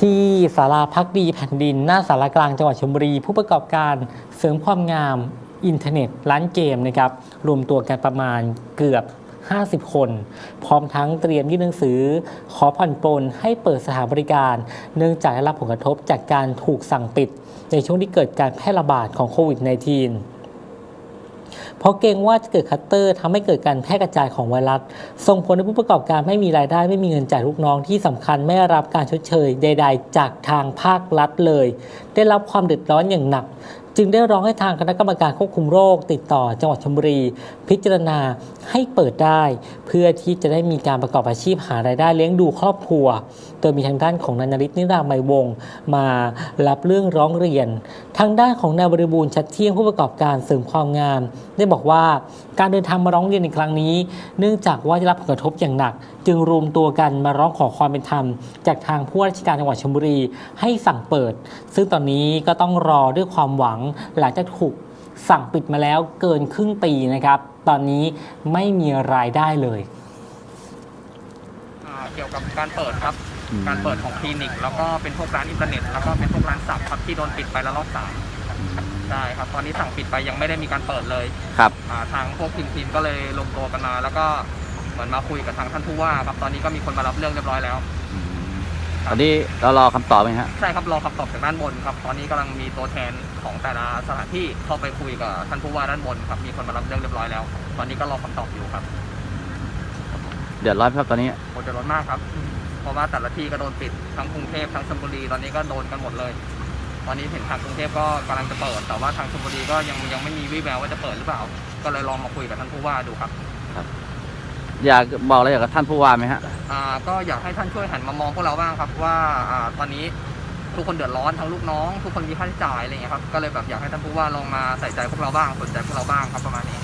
ที่ศาลาพักดีแผ่นดิน หน้าสารากลางจังหวัดชลบุรี ผู้ประกอบการเสริมความงามอินเทอร์เน็ตร้านเกมนะครับรวมตัวกันประมาณเกือบ 50 คน พร้อมทั้งเตรียมยื่นหนังสือ ขอผ่อนปลนให้เปิดสถานบริการ เนื่องจากได้รับผลกระทบจากการถูกสั่งปิด ในช่วงที่เกิดการแพร่ระบาดของโควิด -19 เพราะเกรงว่าจะเกิดคัตเตอร์ทำให้เกิดการแพร่กระจายของไวรัส ส่งผลให้ผู้ประกอบการไม่มีรายได้ไม่มีเงินจ่ายลูกน้องที่สำคัญไม่รับการชดเชยใด ๆ จากทางภาครัฐเลย ได้รับความเดือดร้อนอย่างหนัก จึงได้ร้องให้ทางคณะกรรมการควบคุมโรค ติดต่อจังหวัดชลบุรี พิจารณาให้เปิดได้ เพื่อที่จะได้มีการประกอบอาชีพหารายได้เลี้ยงดูครอบครัว โดยมีทางด้านของนายนริศนิรามัยวงศ์มารับเรื่องร้องเรียน ทางด้านของนายบริบูรณ์ชัดเที่ยงผู้ประกอบการเสริมความงาม ได้บอกว่า การเดินทางมาร้องเรียนในครั้งนี้ เนื่องจากว่าได้รับผลกระทบอย่างหนัก จึงรวมตัวกันมาร้องขอความเป็นธรรม จากทางผู้ว่าราชการจังหวัดชลบุรี ให้สั่งเปิด ซึ่งตอนนี้ก็ต้องรอด้วยความหวังหลังจากถูกสั่งปิดมาแล้วเกินครึ่งปีนะครับ ตอนนี้ไม่มีรายได้เลยอ่าเกี่ยวกับการเปิดครับ การเปิดของคลินิก แล้วก็เป็นพวกร้านอินเทอร์เน็ต แล้วก็เป็นพวกร้านสับครับที่โดนปิดไปแล้วรอบสาม ใช่ครับ ตอนนี้สั่งปิดไปยังไม่ได้มีการเปิดเลยครับอ่าทางพวกทีมทีมก็เลยลงตัวกันมา แล้วก็เหมือนมาคุยกับทางท่านผู้ว่าครับตอนนี้ก็มีคนมารับเรื่องเรียบร้อยแล้ว ตอนนี้เรารอคำตอบไหมฮะใช่ครับรอคำตอบจากด้านบนครับ ตอนนี้กำลังมีตัวแทนของแต่ละสถานที่เข้าไปคุยกับท่านผู้ว่าด้านบนครับมีคนมารับเรื่องเรียบร้อยแล้ว ตอนนี้ก็รอคำตอบอยู่ครับเดือดร้อนไหมครับตอนนี้โหเดือดร้อนมากครับ เพราะว่าแต่ละที่ก็โดนปิดทั้งกรุงเทพทั้งชลบุรีตอนนี้ก็โดนกันหมดเลย ตอนนี้เห็นทางกรุงเทพก็กำลังจะเปิด แต่ว่าทางชลบุรีก็ยังยังไม่มีวี่แววว่าจะเปิดหรือเปล่า ก็เลยลองมาคุยกับท่านผู้ว่าดูครับ อยากบอกอะไรกับท่านผู้ว่าไหมฮะ อ่าก็อยากให้ท่านช่วยหันมามองพวกเราบ้างครับว่าอ่าตอนนี้ทุกคนเดือดร้อนทั้งลูกน้อง ทุกคนมีค่าใช้จ่ายอะไรอย่างเงี้ยครับก็เลยแบบอยากให้ท่านผู้ว่าลองมาใส่ใจพวกเราบ้างสนใจพวกเราบ้างครับประมาณนี้